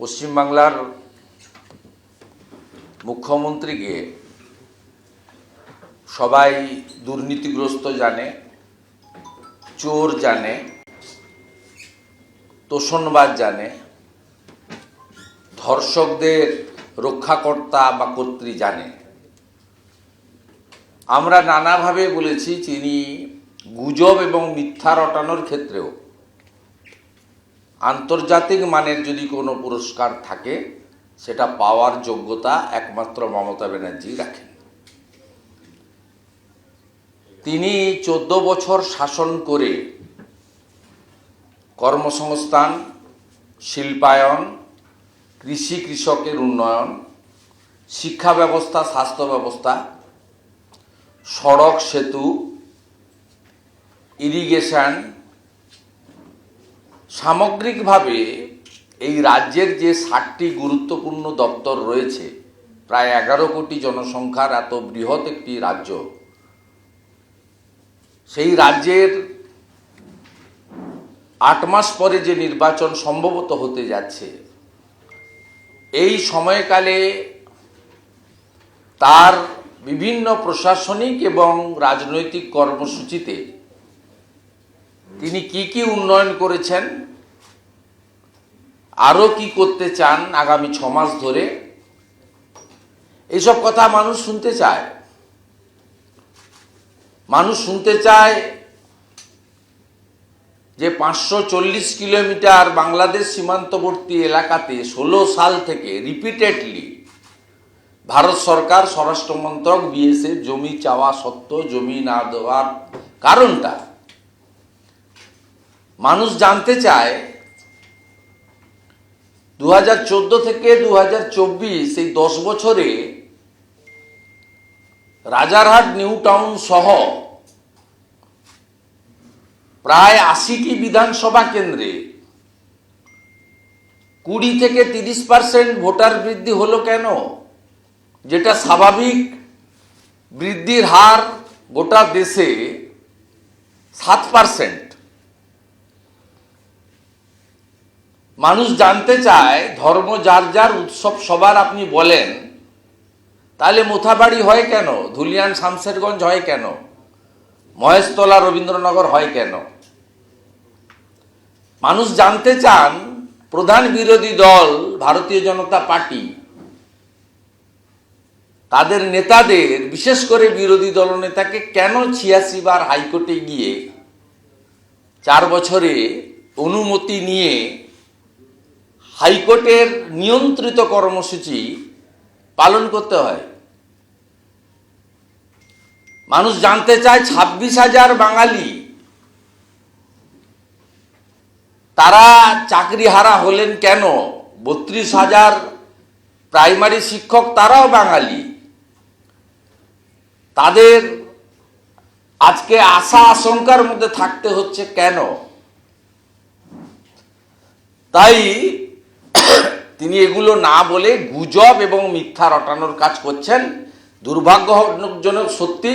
পশ্চিমবাংলার মুখ্যমন্ত্রীকে সবাই দুর্নীতিগ্রস্ত জানে, চোর জানে তোষণবাদ জানে, ধর্ষকদের রক্ষাকর্তা বা কর্ত্রী জানে। আমরা নানাভাবে বলেছি তিনি গুজব এবং মিথ্যা রটানোর ক্ষেত্রেও আন্তর্জাতিক মানের যদি কোনো পুরস্কার থাকে, সেটা পাওয়ার যোগ্যতা একমাত্র মমতা ব্যানার্জি রাখেন। তিনি চোদ্দ বছর শাসন করে কর্মসংস্থান, শিল্পায়ন, কৃষি কৃষকের উন্নয়ন, শিক্ষা ব্যবস্থা, স্বাস্থ্য ব্যবস্থা, সড়ক সেতু, ইরিগেশন সামগ্রিকভাবে এই রাজ্যের যে ষাটটি গুরুত্বপূর্ণ দপ্তর রয়েছে, প্রায় এগারো কোটি জনসংখ্যার এত বৃহৎ একটি রাজ্য, সেই রাজ্যের আট মাস পরে যে নির্বাচন সম্ভবত হতে যাচ্ছে, এই সময়কালে তার বিভিন্ন প্রশাসনিক এবং রাজনৈতিক কর্মসূচিতে তিনি কি কি উন্নয়ন করেছেন আরও কি করতে চান আগামী ছ মাস ধরে এইসব কথা মানুষ শুনতে চায়। মানুষ শুনতে চায় যে পাঁচশো চল্লিশ কিলোমিটার বাংলাদেশ সীমান্তবর্তী এলাকাতে ষোলো সাল থেকে রিপিটেডলি ভারত সরকার স্বরাষ্ট্রমন্ত্রক বিএসএফ জমি চাওয়া সত্ত্বেও জমি না দেওয়ার কারণটা মানুষ জানতে চায় দু হাজার চোদ্দ থেকে দু হাজার চব্বিশ এই দশ বছরে রাজারহাট নিউ টাউন সহ প্রায় আশিটি বিধানসভা কেন্দ্রে কুড়ি থেকে তিরিশ পার্সেন্ট ভোটার বৃদ্ধি হলো কেন? যেটা স্বাভাবিক বৃদ্ধির হার গোটা দেশে সাত পার্সেন্ট। মানুষ জানতে চায়, ধর্ম যার যার উৎসব সবার আপনি বলেন, তাহলে মোথাবাড়ি হয় কেন? ধুলিয়ান শামশেরগঞ্জ হয় কেন? মহেশতলা রবীন্দ্রনগর হয় কেন? মানুষ জানতে চান, প্রধান বিরোধী দল, ভারতীয় জনতা পার্টি, তাদের নেতাদের, বিশেষ করে বিরোধী দলনেতাকে কেন ছিয়াশি বার হাইকোর্টে গিয়ে চার বছরে অনুমতি নিয়ে হাইকোর্টের নিয়ন্ত্রিত কর্মসূচি পালন করতে হয়। মানুষ জানতে চায় ছাব্বিশ হাজার বাঙালি তারা চাকরি হারা হলেন কেন? বত্রিশ হাজার প্রাইমারি শিক্ষক তারাও বাঙালি। তাদের আজকে আশা আশঙ্কার মধ্যে থাকতে হচ্ছে কেন? তাই তিনি এগুলো না বলে গুজব এবং মিথ্যা রটানোর কাজ করছেন। দুর্ভাগ্যজনক সত্যি